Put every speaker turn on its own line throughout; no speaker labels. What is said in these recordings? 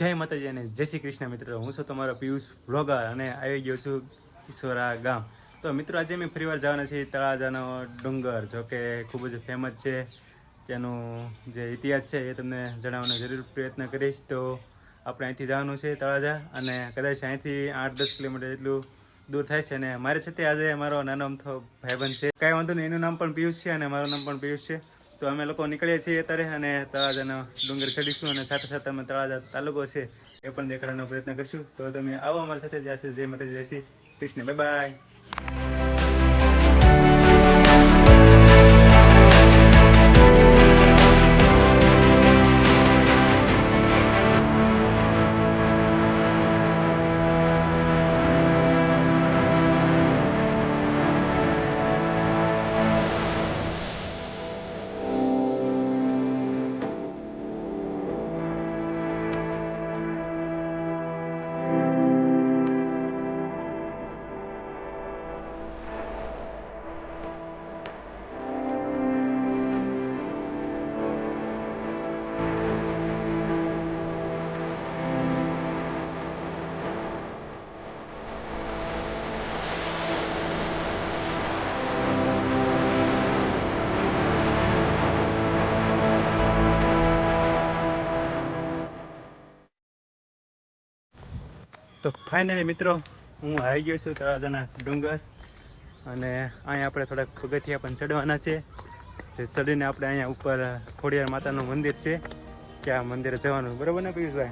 જય માતાજી અને જય શ્રી કૃષ્ણ મિત્રો. હું છું તમારો પિયુષ વ્લોગર અને આવી ગયો છું ઈશ્વરા ગામ. તો મિત્રો, આજે મેં ફરીવાર જવાના છીએ તળાજાનો ડુંગર, જો કે ખૂબ જ ફેમસ છે. તેનું જે ઇતિહાસ છે એ તમને જણાવવાનો જરૂર પ્રયત્ન કરીશ. તો આપણે અહીંથી જવાનું છે તળાજા અને કદાચ અહીંથી આઠ દસ કિલોમીટર એટલું દૂર થાય છે. અને મારે છતાં આજે મારો નાનો અમથો ભાઈબંધ છે. કાંઈ વાંધો નહીં, એનું નામ પણ પિયુષ છે અને મારું નામ પણ પિયુષ છે. તો અમે લોકો નીકળીએ છીએ અત્યારે અને તળાજાનો ડુંગર ચડીશું અને સાથે સાથે અમે તળાજા તાલુકો છે એ પણ દેખાડવાનો પ્રયત્ન કરીશું. તો તમે આવો અમારી સાથે જશે જય માતાજી જય કૃષ્ણ બાય બાય તો ફાઇનલી મિત્રો, હું આવી ગયો છું તળાજાના ડુંગર. અને અહીંયા આપણે થોડાક પગથિયા પણ ચડવાના છે. જે ચડીને આપણે અહીંયા ઉપર ખોડિયાર માતાનું મંદિર છે ત્યાં મંદિરે જવાનું. બરાબર ને પિયુષભાઈ?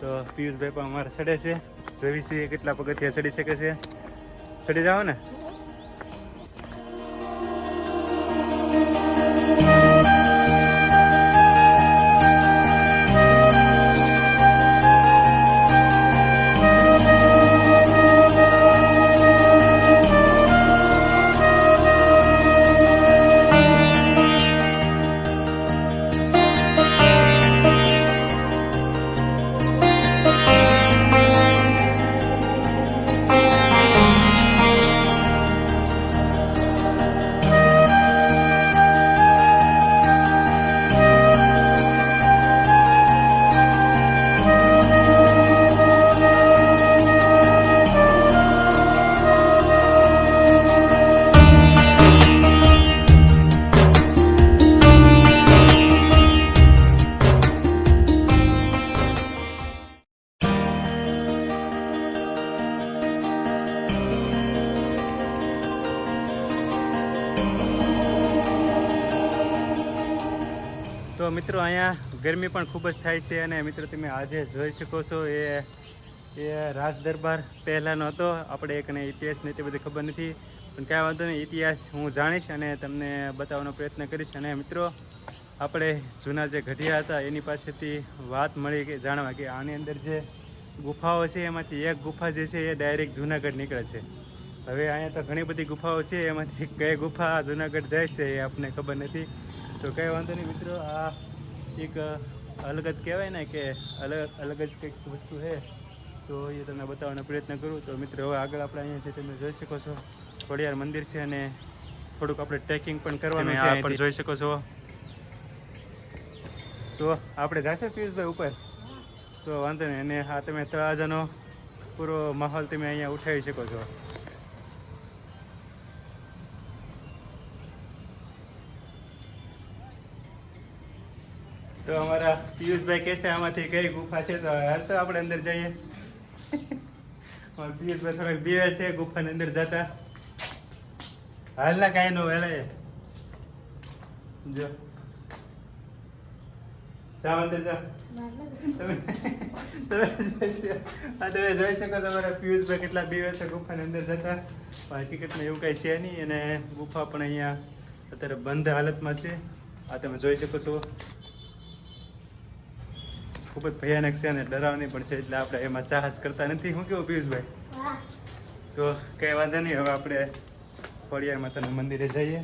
તો પિયુષભાઈ પણ અમારે ચડે છે. જોઈ છીએ કેટલા પગથિયા ચડી શકે છે? ચડી જાઓ ને. તો મિત્રો, અહીંયા ગરમી પણ ખૂબ જ થાય છે અને મિત્રો, તમે આજે જોઈ શકો છો, એ એ રાજ દરબાર પહેલાંનો હતો. આપણે એકને ઇતિહાસને એટલી બધી ખબર નથી, પણ કાંઈ વાંધો નહીં, ઇતિહાસ હું જાણીશ અને તમને બતાવવાનો પ્રયત્ન કરીશ. અને મિત્રો, આપણે જૂના જે ઘડિયા હતા, એની પાસેથી વાત મળી કે જાણવા કે આની અંદર જે ગુફાઓ છે, એમાંથી એક ગુફા જે છે, એ ડાયરેક્ટ જુનાગઢ નીકળે છે. હવે અહીંયા તો ઘણી બધી ગુફાઓ છે, એમાંથી કઈ ગુફા જુનાગઢ જાય છે, એ આપણને ખબર નથી. તો કંઈ વાંધો નહીં મિત્રો આ એક અલગ જ કહેવાય ને કે અલગ અલગ જ કંઈક વસ્તુ છે. તો એ તમને બતાવવાનો પ્રયત્ન કરું. તો મિત્રો હવે આગળ આપણે અહીંયા જે તમે જોઈ શકો છો ખોડિયાર મંદિર છે અને થોડુંક આપણે ટ્રેકિંગ પણ કરવાનું છે પણ જોઈ શકો છો. તો આપણે જાશે પિયુષભાઈ ઉપર? તો વાંધો નહીં. અને આ તમે તળાજાનો પૂરો માહોલ તમે અહીંયા ઉઠાવી શકો છો. તો અમારા પિયુષભાઈ કહેશે, આમાંથી કઈ ગુફા છે? તો હાલ તો આપણે અંદર જઈએ. પિયુષભાઈ થોડાક બે છે, ગુફાની અંદર જતા. હાલ ના કાંઈ નો વેલા જો. જાઓ અંદર જાઓ. તમે તમે જોઈ શકો તમારા પિયુષભાઈ કેટલા બે છે, ગુફાની અંદર જતા. હકીકતમાં એવું કાંઈ છે નહીં અને ગુફા પણ અહીંયા અત્યારે બંધ હાલતમાં છે. આ તમે જોઈ શકો છો. ખૂબ જ ભયાનક છે અને ડરાવની પણ છે એટલે આપણે એમાં સાહસ કરતા નથી. શું કેવું પિયુષભાઈ? તો કઈ વાંધો નહીં હવે આપણે ખોડિયાર માતાના મંદિરે જઈએ.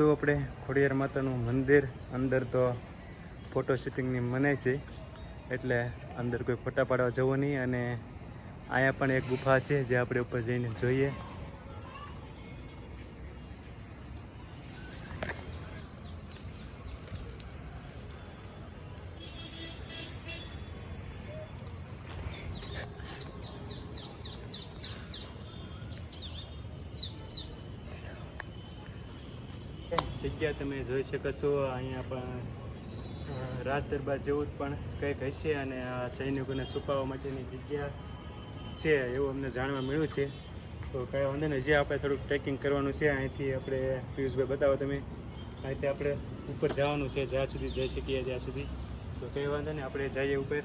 મિત્રો આ તો આપણે ખોડિયાર માતાનું મંદિર અંદર તો ફોટો શૂટિંગની મનાય છે. એટલે અંદર કોઈ ફોટા પાડવા જવું નહીં અને અહીંયા પણ એક ગુફા છે જે આપણે ઉપર જઈને જોઈએ જગ્યા જોઈ શકો અહીંયા પણ રાજદરબાર રાજ દરબાર જેવું પણ કંઈક હશે અને આ સૈનિકોને છુપાવવા માટેની જગ્યા છે એવું અમને જાણવા મળ્યું છે. તો કાંઈ વાંધો નહીં જે આપણે થોડુંક ટ્રેકિંગ કરવાનું છે. અહીંથી આપણે પિયુષભાઈ બતાવો તમે. અહીંથી આપણે ઉપર જવાનું છે, જ્યાં સુધી જઈ શકીએ ત્યાં સુધી. તો કંઈ વાંધો નહીં, આપણે જઈએ ઉપર.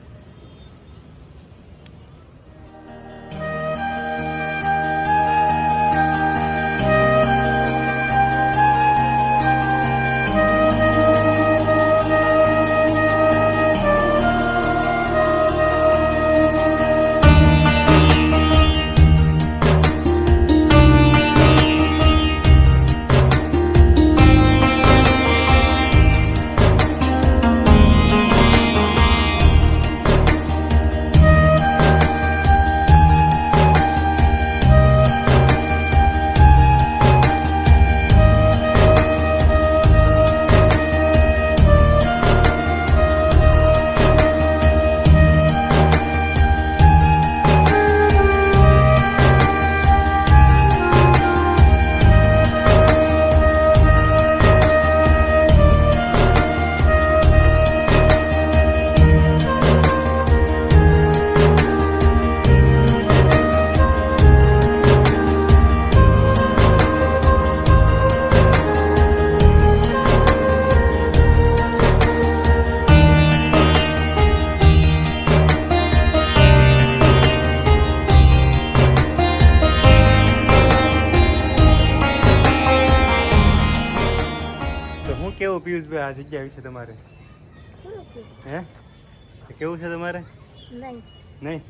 કેવું છે તમારે?
નહીં.
નહીં?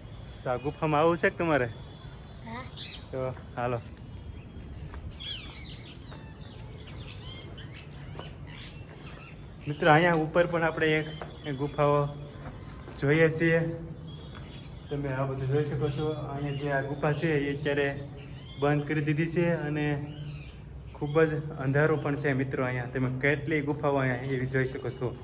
તો આ ગુફામાં આવવું છે કે તમારે? તો હાલો. મિત્રો અહીંયા ઉપર પણ આપણે એક એક ગુફાઓ જોઈએ છીએ. તમે આ બધું જોઈ શકો છો. અહીંયા જે આ ગુફા છે એ અત્યારે બંધ કરી દીધી છે અને ખૂબ જ અંધારું પણ છે મિત્રો અહીંયા. તમે કેટલી ગુફાઓ અહીંયા એવી જોઈ શકો છો.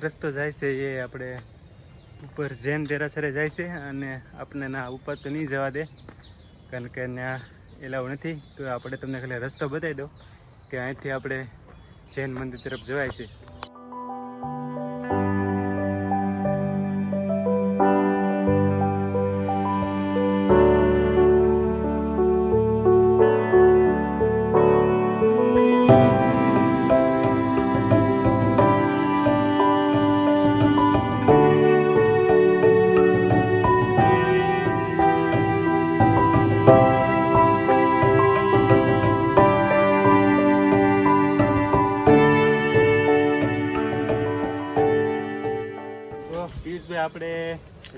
રસ્તો જાય છે એ આપણે ઉપર જૈન દેરાસરે જાય છે અને આપણે ના ઉપર તો નહીં જવા દે. કારણ કે ત્યાં એલાવ નથી. તો આપણે તમને ખાલી રસ્તો બતાવી દો કે અહીંથી આપણે જૈન મંદિર તરફ જવાય છે.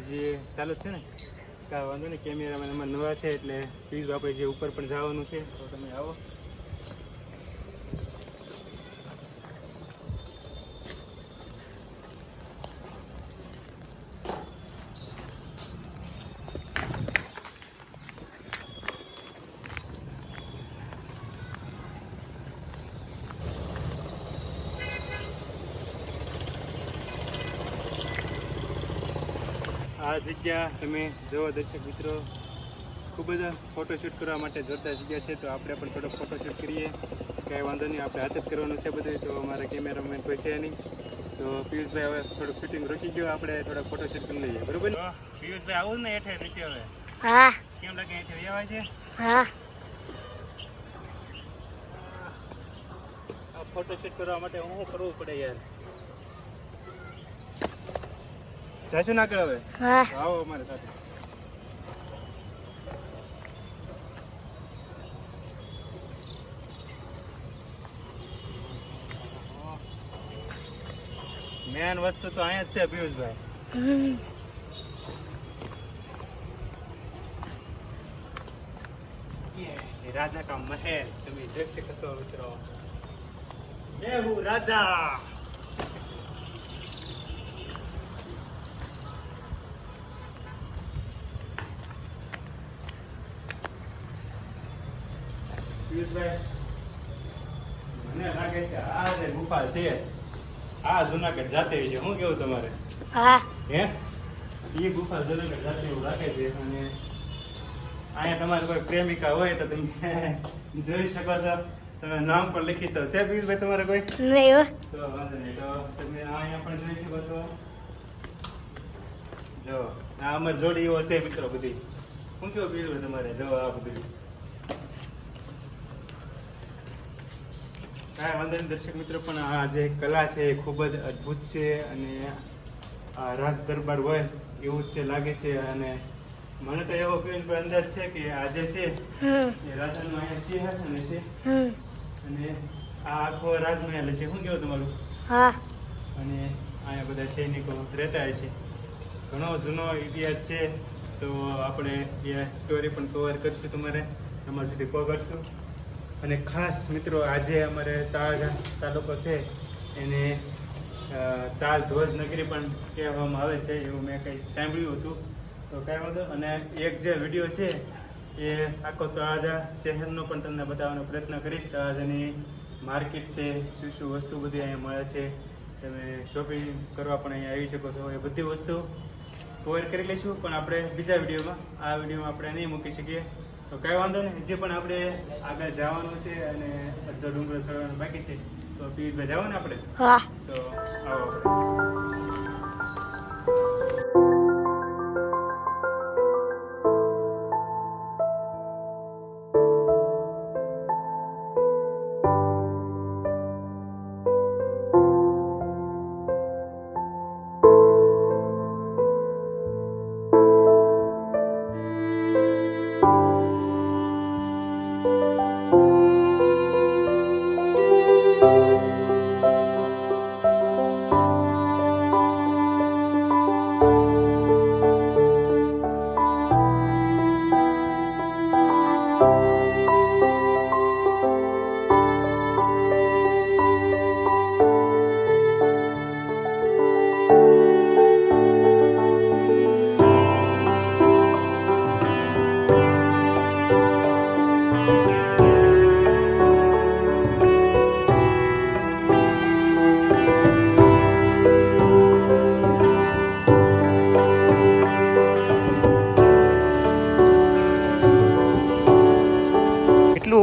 હજી ચાલુ જ છે ને? કાંઈ વાંધો નહીં કેમેરામાં એમાં નવા છે એટલે પ્લીઝ આપણે જે ઉપર પણ જવાનું છે, તો તમે આવો. જગ્યા તમે જુઓ દર્શક મિત્રો ખૂબ જ ફોટોશૂટ કરવા માટે જોરદાર જગ્યા છે. તો આપણે પણ થોડો ફોટોશૂટ કરીએ. કાંઈ વાંધો નહીં આપણે હાથે જ કરવાનું છે બધું તો અમારા કેમેરામેન કોઈ છે નહીં. તો પિયુષભાઈ હવે થોડુંક શૂટિંગ રોકી ગયો. આપણે થોડાક ફોટોશૂટ કરી લઈએ. બરોબર? પિયુષભાઈ આવું ને એઠે નીચે હવે.
હા.
કેમ લાગે એઠે વ્યવહાર છે?
હા.
આ ફોટોશૂટ કરવા માટે હું શું કરવું પડે યાર? જાશું ના હવે
હા.
આવો અમારે સાથે. મેન વસ્તુ તો અહીંયા જ છે પિયુષભાઈ. રાજા કા મહેલ. તમે જોઈ શકો છો મિત્રો. મેં હું રાજા. મને લાગે છે આ જે ગુફા છે આ જુનાગઢ જાતે છે. શું કેવું તમારે?
હા.
હે? એ ગુફા જુનાગઢ જાતે એવું લાગે છે અને અહીંયા તમારે કોઈ પ્રેમિકા હોય તો તમે જોઈ શકો છો. તમે નામ પણ લખી શકો છે. પિયુષભાઈ તમારે કોઈ?
નહીં
તો વાંધો નહીં. તો તમે અહીંયા પણ જોઈ શકો છો. જો આ અમારી જોડીઓ છે મિત્રો બધી. શું કેવું પિયુષભાઈ તમારે? જો આ બધું. કાંઈ વાંધો નહીં. દર્શક મિત્રો પણ આ જે કલા છે એ ખૂબ જ અદ્ભુત છે અને આ રાસ દરબાર હોય એવું જ તે લાગે છે. અને મને તો એવો અંદાજ છે કે આજે છે. એ રાજાનું અહીંયા સિંહાસન છે અને આ આખો રાજમહેલ છે શું કેવું તમારું?
હા.
અને અહીંયા બધા સૈનિકો રહેતા હોય છે. ઘણો જૂનો ઇતિહાસ છે. તો આપણે એ સ્ટોરી પણ કવર કરશું તમારે. તમારા સુધી પહોંચાડશું. અને ખાસ મિત્રો આજે અમારે તાજ તાલુકો છે, એને તાલ ધ્વજ નગરી પણ કહેવામાં આવે છે એવું મેં કંઈ સાંભળ્યું હતું. તો કાંઈ વાંધો અને એક જે વીડિયો છે, એ આખો તળાજા શહેરનો પણ તમને બતાવવાનો પ્રયત્ન કરીશ. તળાજાની માર્કેટ છે, શું શું વસ્તુ બધી અહીંયા મળે છે, તમે શોપિંગ કરવા પણ અહીંયા આવી શકો છો, એ બધી વસ્તુ કવર કરી લઈશું. પણ આપણે બીજા વિડીયોમાં, આ વિડીયોમાં આપણે નહીં મૂકી શકીએ. તો કઈ વાંધો નહીં. હજી પણ આપણે આગળ જવાનું છે અને અડધો ડુંગરો ચડવાનું બાકી છે. તો પિયુષભાઈ જવાનું આપણે?
હા.
તો આવો.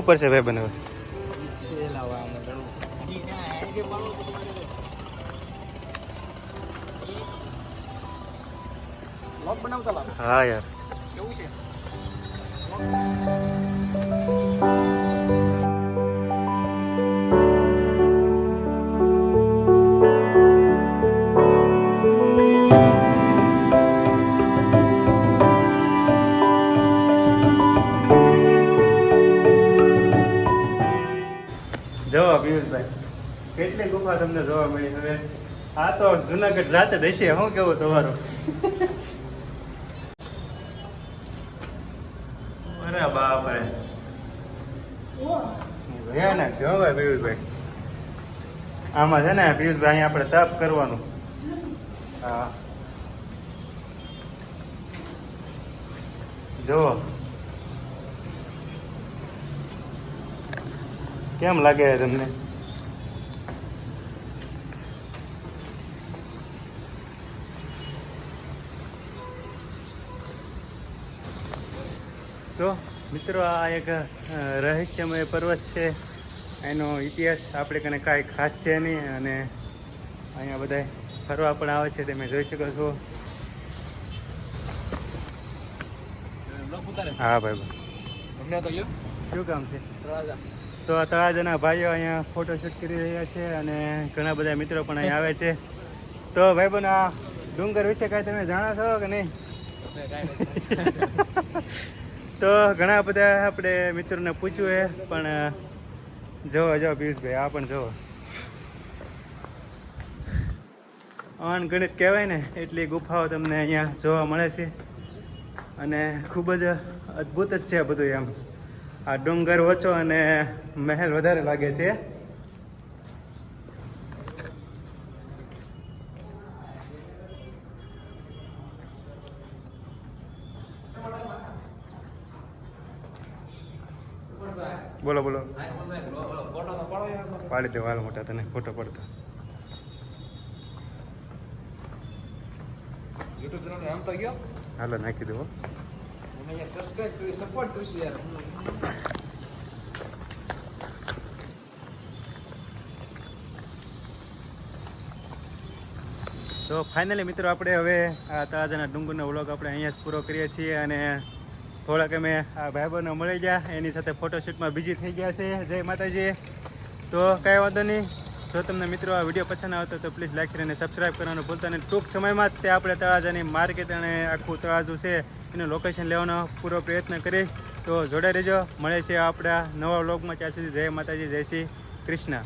ઉપર છે ભાઈ બનાવે ગુફા તમને જોવા મળી હવે આ તો જુનાગઢ જાતે દેશે શું કેવું તમારું? અરે બાપ ભયાનક છે હો ભાઈ પિયુષભાઈ. આમાં છે ને પિયુષભાઈ આપણે તપ કરવાનું. હા. જો કેમ લાગે તમને? તો મિત્રો આ એક રહસ્યમય પર્વત છે. એનો ઇતિહાસ આપણે કને કાંઈ ખાસ છે નહીં અને અહીંયા બધા ફરવા પણ આવે છે તમે જોઈ શકો છો. હા ભાઈ. શું કામ છે? તો આ તળાજાના ભાઈઓ અહીંયા ફોટોશૂટ કરી રહ્યા છે અને ઘણા બધા મિત્રો પણ અહીંયા આવે છે. તો ભાઈ બન આ ડુંગર વિશે કાંઈ તમે જાણો છો કે નહીં? તો ઘણા બધા આપણે મિત્રોને પૂછ્યું હે પણ જો જો પિયુષભાઈ, આ પણ જોવો અનગણિત કહેવાય ને, એટલી ગુફાઓ તમને અહીંયા જોવા મળે છે. અને ખૂબ જ અદ્ભુત જ છે બધું એમ. આ ડુંગર ઓછો અને મહેલ વધારે લાગે છે. બોલો બોલો. પાડી દે વાલ મોટા તને ફોટો પડતો.
યુટ્યુબ ચેનલ આમ તો ગયો?
હાલો નાખી દો
મને યાર સબસ્ક્રાઇબ કરી સપોર્ટ કરશું યાર.
તો ફાઇનલી મિત્રો આપણે હવે આ તળાજાના ડુંગરનો વ્લોગ આપણે અહીંયા જ પૂરો કરીએ છીએ અને થોડાક અમે આ ભાઈબંધો મળી ગયા. એની સાથે ફોટોશૂટમાં બિઝી થઈ ગયા છે. જય માતાજી. તો કાંઈ વાંધો નહીં. જો તમને મિત્રો આ વીડિયો પસંદ આવતો તો પ્લીઝ લાઈક કરીને સબસ્ક્રાઈબ કરવાનું ભૂલતા નહીં. ટૂંક સમયમાં જ તે આપણે તળાજાની માર્કેટ અને આખું તળાજુ છે, એનું લોકેશન લેવાનો પૂરો પ્રયત્ન કરીશ તો જોડે રહેજો. મળે છે આપણા નવા વ્લોગમાં ત્યાં સુધી જય માતાજી, જય શ્રી કૃષ્ણ.